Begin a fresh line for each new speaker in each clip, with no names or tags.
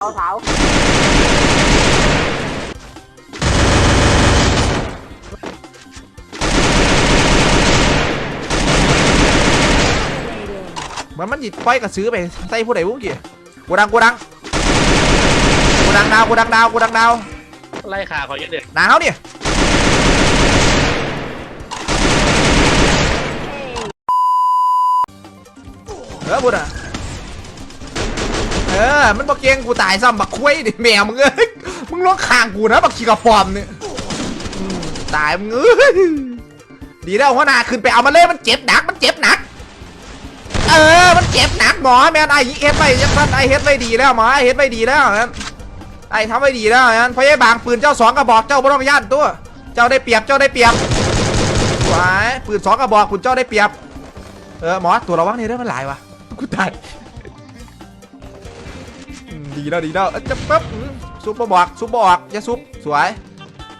เอาเท้า
เหมือนมันหยิบปล่อยกระซื้อไปใส่ผู้ใดผู้กี่กูดังกูดังกูดังดาวกูดังดาวกูดังดาว
ไล่ขาเขาเยอะเด็ก
หนาเขาเนี่ยเออบุญอะ เออ มันบอกเกงกูตายซ้ำบักคุ้ยดิแมวมึงเอ้ย มึงล้วงคางกูนะบักขี้กระปอมเนี่ยตายมึงเอ้ย ดีแล้วหัวหน้าขึ้นไปเอามาเลยมันเจ็บหนัก มันเจ็บหนัก เออ มันเจ็บหนักหมอแมนไอเฮ็ดไปยังพันไอเฮ็ดไปดีแล้วหมอไอเฮ็ดไปดีแล้วงั้นไอทำไปดีแล้วงั้นเพราะไอ้บางปืนเจ้าสองกระบอกเจ้าบ่ต้องย่านตัว เจ้าได้เปรียบ เจ้าได้เปรียบหวายปืนสองกระบอกคุณเจ้าได้เปรียบ เออหมอตัวระวังนี่เด้อมันหลายวะกูตาย ดีแล้วดีแล้วเอ้ยจะปั๊บซุปบ่บอกซุปบออกยาซุปสวย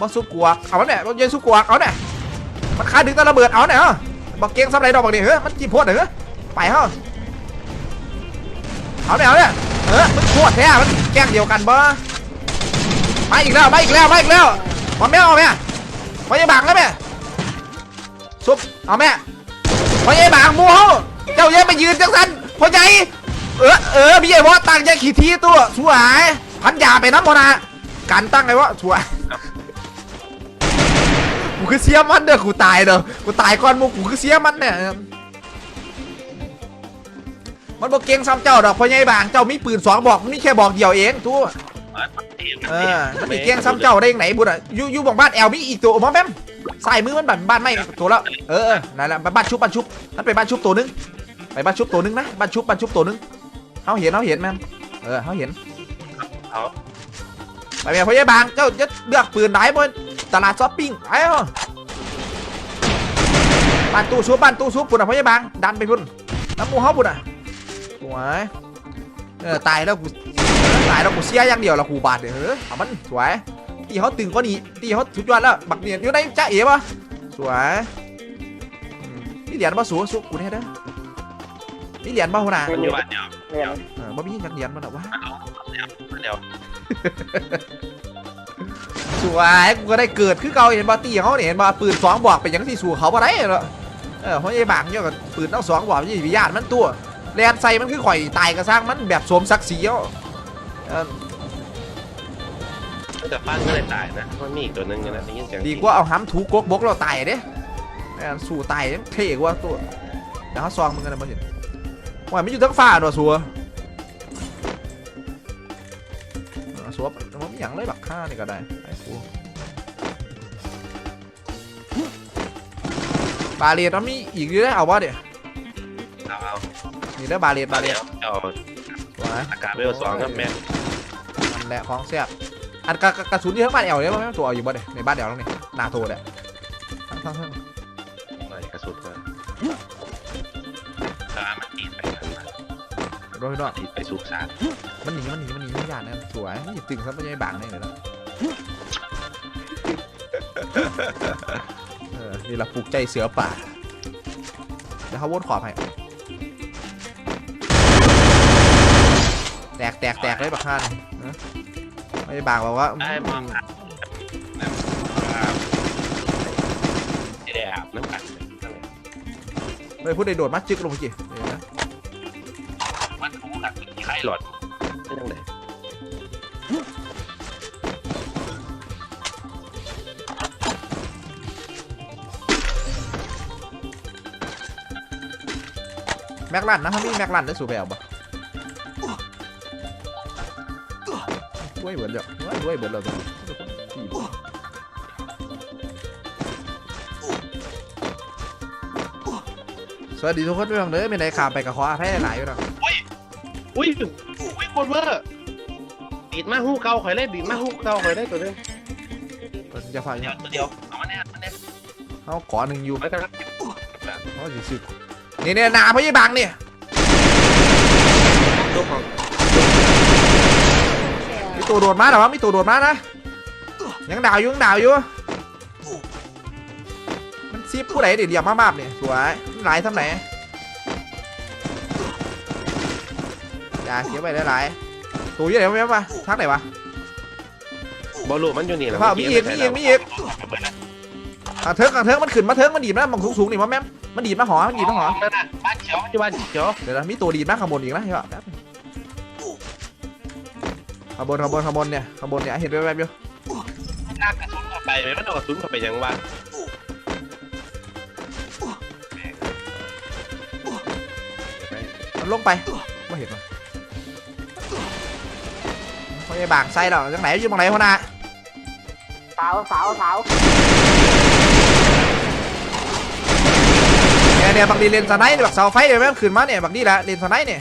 บ่ซุปกวกเอาเนี่ยอย่าซุปกวกเอาเนี่ยมันคาดึงตะระเบิดเอาเนี่ยบอกเก่งซ้ำไรดอกบอกนี่เฮ้ยมันจีบโพดเหรอไปเฮ้าเอาเนี่ยเอาเนี่ยเออมึงโคตรแท้มันแกล้งเดียวกันบ่มาอีกแล้วมาอีกแล้วมาอีกแล้วมาแม่เอาแม่มาอย่าบังแล้วแม่ซุบเอาแม่มาอย่าบังมูเฮาเจ้าอย่าไปยืนจังสันพอใหญ่ เออเออพี่ใหญ่วะตั้งใจขี่ทีตัวสวยพันยาไปน้ำมนะกันตั้งไงวะสวยกูคือเสียมันเด้อกูตายเด้อกูตายก่อนหมูกูคือเสียมันเนี่ยมันบอกเก่งซ้ำเจ้าดอกเพราะไงบางเจ้ามีปืนสองบอกมันมีแค่บอกเดียวเองทูเออมันมีเก่งซ้ำเจ้าได้ยังไหนบุญอะยูยูบอกบ้านแอลมีอีกตัวมอมแมมใส่มือมันบันบ้านไม่ตัวแล้วเออเออนั่นแหละบ้านชุบบ้านชุบนั่นไปบ้านชุบตัวนึงไปบ้านชุบตัวนึงนะบ้านชุบบ้านชุบตัวนึง เขาเห็นเขาเห็นแมมเออเขาเห็น
เขา
ไปแม่เพราะไงบางเจ้าจะเลือกปืนไหนบนตลาดช้อปปิ้งไอ้เหรอบ้านตู้ชุบบ้านตู้ชุบปุ่นอะเพราะไงบางดันไปพุ่นน้ำมูเขาปุ่นอะสวยเออตายแล้วกูตายแล้วกูเสียอย่างเดียวละกูบาดเด้อเฮ้ยเอามันสวยตีเขาตึงก็หนีตีเขาสุดยอดแล้วบักเนียนอยู่ในจ้าเอ๋ปะสวยอืมนี่เหรียญมาสูสูกูแน่เด้อ นี่เหรียญมาหัวหน้า
มันอยู่บ้านเดียว
เรียน
เออบ่มีจักเหรียญมันหรอกวะ
เดียว
สวยกูก็ได้เกิดคือเก่าเห็นบ่ตีเขาเนี่ยเห็นบ่ปืนสองบอกไปยังที่สู่เขาบ่ได้หรอกเออเพราะไอ้บางเนี่ยกับปืนทั้งสองบอกยี่วิญญาณมันตัวแลนใส่มันคือข่อยตายกระซังมันแบบสวมศักดิ์ศรีเอาเออ
แต่ฟันก็เลยตายนะมันมีอีกตัวนึงนะได้ยินเสียง
ดีกว่าเอาห้ำถูกกบกเราตายเด้แม่งสู่ตายเท่กว่าตัวเดี๋ยวเขาซองมึงกันนะมันเห็น ว่าไม่อยู่ทั้งฟ้าตัวสัวเอาสัวมันมีอย่างไรบักฆ่านี่ก็ได้ไอ้กูบาเรียนมันมีอีกเยอะเอาวะเดี๋ยว
เอาเอา
นี่ได้อบาเรียนบาเรียน
เอา
วะ
อากาศเวลสองครับแม่
อันแหละของแซ่บอันกระกระกระสุนที่ทั้งบ้านแอลเนี่ยมันไม่ตัวเอาอยู่บ่เดี๋ยวในบ้านแอลแล้วนี่นาโทเนี่ยทั้งทั้งทั้ง
หน่อยกระสุนเลย
โดยด้วย
ตีไปสุกสาร
มันหนีมันหนีมันหนีไม่ยากนะสวยนี่ตึงครับไม่ใช่บางนี่เลยนะเออนี่เราปลูกใจเสือป่าเดี๋ยวเขาวนขอบให้แตกแตกแตกเลยบักฮานนะไม่ใช่บางบอกว่า
ได้มองจะได้อาบน้ำกัน
เลยพูดได้โดดมาจึกลงไปกี่
หลอดไม่ต้องเลย
แม็กลันนะเขามีแม็กลันได้สูบแบบบ่ด้วยเบิร์ดเลยด้วยเบิร์ดเลยสวัสดีทุกคนด้วยกันเลยเป็นไรข่าวไปกับขออภัยหลายอยู่นะ
อุ้ยอุ้ยโคตรเวอร์บีดมาหูเก่าข่อยเลยบีดมาหูเก่าข่อยเลยตัวนึง
จะฟัง
เดียวตัวเดียวเอามาแน่มาแน่
เขาขอหนึ่งอยู่
ไว้กันครับ
เขาสิสึกนี่เนี่ยนาพยาบางเนี่ย
ตัวของ
มีตัวโดดมาหรอวะมีตัวโดดมานะยังดาวอยู่ยังดาวอยู่มันซีบผู้ใดเดี๋ยวเดี๋ยวมากๆเนี่ยสวยหลายทำไหน อย่าเสียไปหลายๆตัวอยู่ไหนวะแม่ปะทักไหนวะ
บอลลูมันอยู่นี่แหละ
เปล่ามีอีกมีอีกมีอีกกางเทิงกางเทิงมันขึ้นมาเทิงมันดีดนะมันสูงๆนี่วะแม่มมันดีดมาหอมันดีดมาหอ
นั่นน่ะบ้านเขียวอยู่บ้านเขียว
เดี๋ยวนะมีตัวดีดมาข้างบนอีกนะใช่ปะแป๊บนึงข้างบนข้างบนข้างบนเนี่ยข้างบนเนี่ยเห็นแวบๆอยู่
ลากกระสุนเข้าไปไหมมันเอากระสุนเข้าไปยังวะ
มันลงไปไม่เห็นมัน ไม่ใช่บางไส้หรอกจังไหนอยู่ตรงไหนพ่อนา
สาวสาวสาว
เนี่ยเนี่ยบักดีเลนสไนด์บักเสาไฟเดี๋ยวแม่งขึ้นมาเนี่ยบักดีละเลนสไนด์เนี่ย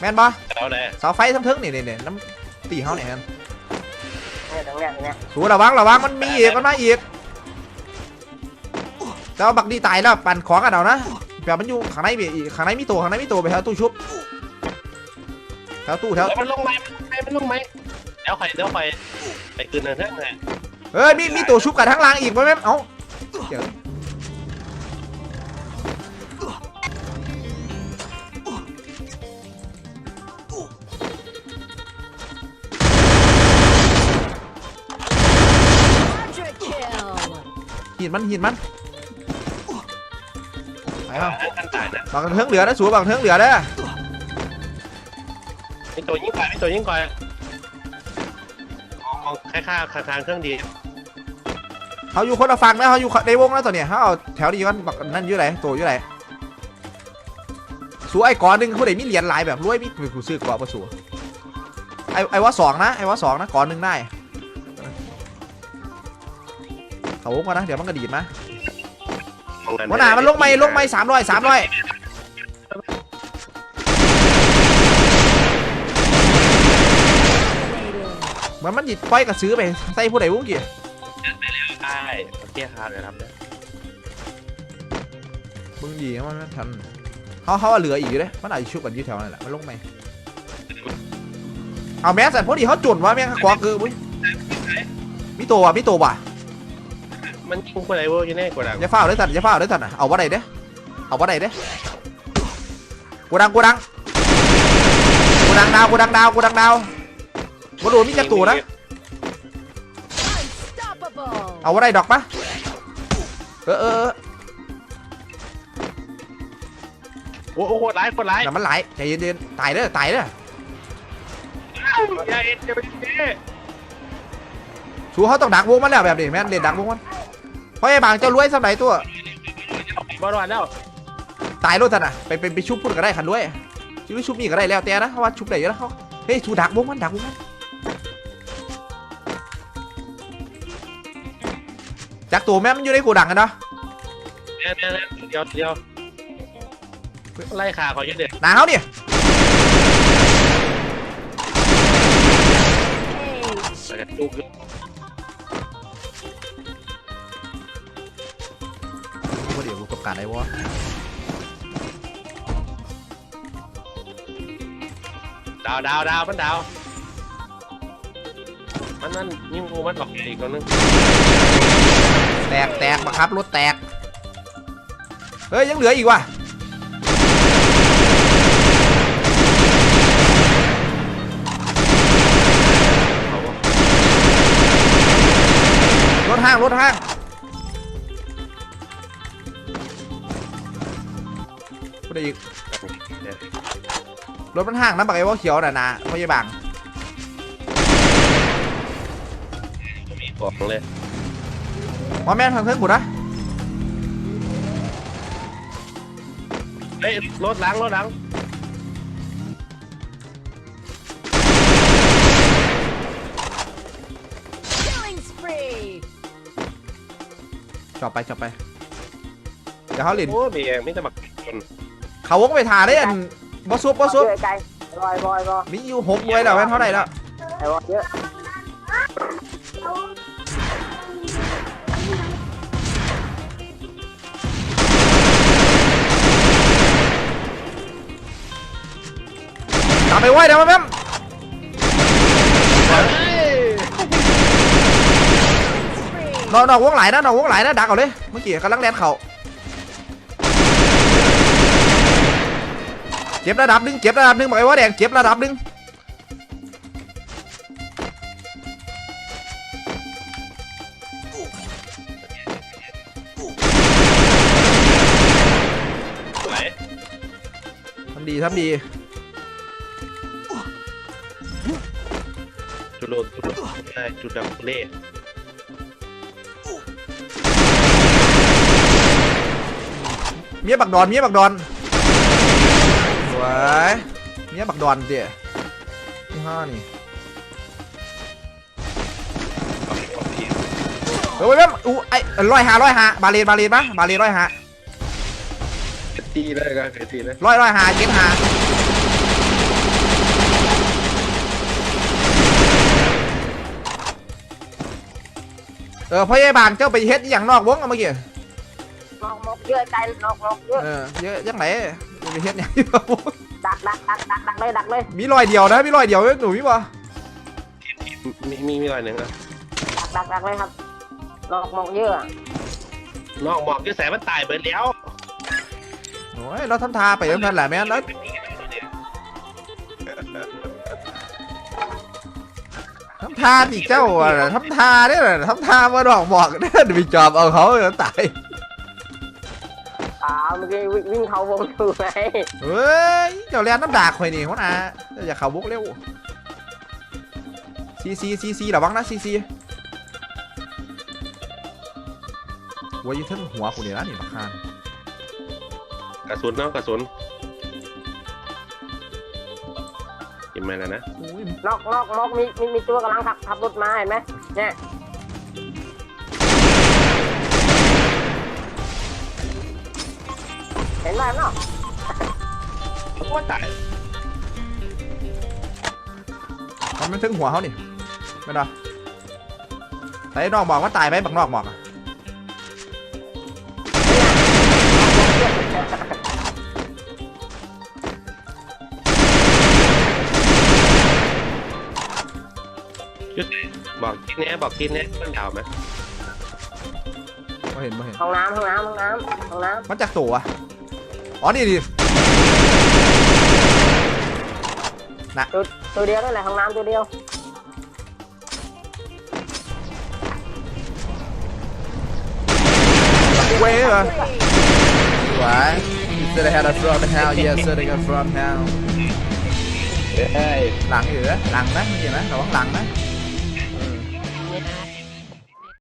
แม่นปะ
แล้วแหละ
เสาไฟทั้งเทิงเนี่ยเนี่ยเนี่ยน้ำตีเขาเนี่ย
เนี่ยตรงเนี้ยตรงเนี้ย
สูระวังระวังมันมีอีกมันมาอีกแต่ว่าบักดีตายแล้วปั่นของกันเอานะแบบมันอยู่ข้างในมีอีกข้างในมีตัวข้างในมีตัวไปแถวตู้ชุบแถวตู้แถว
แล้วมันลงไหมมันลงไหม เดี๋ยวใครเดี๋ยวใครไปคืนนั่นเถอะไง
เอ้ยมีมีตัวชุบกันทั้งรางอีกไหมแม่เอ้าเดี๋ยวหินมันหินมันไปเอา
กันตายนะ
บักเทิงเหลือนะสูบักเทิงเหลือเด้อ
มีตัวยิงก่อนมีตัวยิงก่อนม องแค่ข้าคางเครื่องดี
เขาอยู่คนละฝั่งนะเขาอยู่ในวงนะตอนเนี้ยเขาเอาแถวนี้กันบักนั่นอยู่ไหนตัวอยู่ไหนสูไอ้ก่อนหนึ่งผู้ใดมีเหรียญหลายแบบรวยมีกูซื้อเกาะมาสูไอ้ไอ้ว่าสองนะไอ้ว่าสองนะก่อนหนึ่งได้เขาวงกันนะเดี๋ยวมันกระดีดมาหัวหน้ามันลงไม่ลงไม่สามร้อยสามร้อย เหมือนมันดิดปล่อยกระซื้อไปใส่ผู้ใดวงกี่
ใช่เตี้ยคาเลยครับ
มึงดีนะมันไม่ทันเขาเขาเอาเหลืออีกอยู่เลยมันอาจจะชุบกันอยู่แถวนั่นแหละมันลงไหมเอาแม่สัตว์พอดีเขาจุนว่าแม่งกวาคืออุ้ยมีตัวว่ะมีตัวว่ะ
มันยิงคนไหนเวอร์อยู่แน่กว่าดัง
อย่าเฝ้าเลยสัตว์อย่าเฝ้าเลยสัตว์นะเอาว่าใดเด้อเอาว่าใดเด้อกูดังกูดังกูดังดาวกูดังดาวกูดังดาว มาดูมีจักรตัวนะ เอาว่าใดดอกปะเออเออเออ
โอ้โหโคตรร้ายโคตรร้าย
อย่ามันไหลใจเย็นๆตายเด้อตายเด้อ
อย่าเอ็นจะไปเจ๊
ชูเขาต้องดักวงมันแล้วแบบนี้แม่นเล่นดักวงมันเพราะไอ้บางเจ้ารวยสมัยตัว
บอลวันแล้ว
ตายรถท่านอะไปไปไปชุบพูดก็ได้คันด้วยชุบชุบนี่ก็ได้แล้วแต่นะเพราะว่าชุบได้เยอะแล้วเขาเฮ้ยชูดักวงมันดักวงมัน จากตัวแม่มันอยู่ในโกดังกันเนาะ
เดี๋ยวเดี๋ยวเดี๋ยวเดี๋ยวไล่ขาเขาเยอะเด็ด
หนาเขาเนี่ย
แต่กระจุก
กูเดี๋ยวกูต้องการอะไรวะ
ดาวดาวดาวมันดาวมันมันยิงงูมันออกอีกตัวนึง
แตกแตกมาครับรถแตก เฮ้ย ยังเหลืออีกว่ะ รถห้าง รถห้างกูได้อีก รถมันห่างนะบักไอ้ว่าเขียวน่ะนะไม่ใช่บาง
มีของเลย
ว่าแม่นทางเทิงกูนะ
เฮ้ยรถล้างรถล้าง
จอบไปจอบไป เดี๋ยวเขาเล่น
โอ้เบียร์ไม่จะบักจน
เขาวงไปถ่าได้อันบอซุบบ่ซุบ
เยอะไกลบอยบอยบอย
มีอยู่หกมวยแล้วแม่นเท่าไหร่แล้ว
ไอ้บอยเยอะ
กลับไปไว้เดี๋ยวแป๊บนอนนอนวงไหลนะนอนวงไหลนะดักเอาเลยเมื่อกี้กำลังแลนเขาเจ็บระดับนึงเจ็บระดับนึงบอกไอ้ว่าแดงเจ็บระดับนึงทำดี
ทำดี โลดจุดโลดใช่จุดดับเล่
เมียบักดอนเมียบักดอนสวยเมียบักดอนเดี๋ยนี่ห้านี่เฮ้ยเว้ยอู้ไอ้ร้อยหาร้อยหาบาเลนบาเลนปะบาเลนร้อยหา
ตีเลยกันตีเลย
ร้อยร้อยหาเจ็ดหา เออพ่อใหญ่บางเจ้าไปเฮ็ดอหย่างนอกวงอะเมื่อกี้
นอกนกเยอะใจนอกนกเยอะ
เออเยอะยังไงไปเฮ็ดอย่างนี้วะ
ดักดักดักดักดักเลยดักเลย
มีรอยเดียวนะมีรอยเดียวเว้ยหนูมีปะ
มีมีมีอะไรหนึ่งอะ
ดักดักดักเลยครับนอกนกเยอะ
น้องบอกจะแสมันตายไปแล้ว
โอ้ยเราทำทาไปเท่านั้นแหละแม่นแล้วทำทาดิเจ้าอะทำทาเนี่ยทำทามาดอกบอกเนี่ยเดี๋ยวไปจอบเอาเขาเดี๋ยวตาย
อ่าเมื่อกี้วิ่งวิ่งเขาวงอยู่ไง
เฮ้ยเจ้าเรียนน้ำดากข่อยนี่หัวหน้าเจ้าอย่าเข่าบุกเร็วซีซีซีซีระวังนะซีซีหัวอยืดทึ่งหัวคุณนี่นะนี่บักคาน
กระสุนเนาะกระสุน ยิงมาแล้วนะ
อุ้ย
นอกนอกนอกมีมีมีตัวกำลังขับขับรถมาเห็นไหมเนี่ยเห็นไหมเนาะ
ว่าตาย
มันไม่ถึงหัวเขานี่ไม่ได้แต่ไอ้นอกบอกว่าตายไปบักนอกบอกอะ
ยุดบอกกินแน่บอกกินแน่ต้นยาวไหม
ไม่เห็นไม่เห็น
ห้องน้ำห้องน้ำห้องน้ำห้องน้
มันจากตัวอะอ๋อนี่ดิำ
ตัวตัวเดียวนั่นแหละห้องน้ำตัวเดียว
เว้ยเหรอสวย Said I had a from hell yes said I got from hell
เฮ้ย
หลังอยู่นะหลังนะเห็นไหมระวังหลังนะ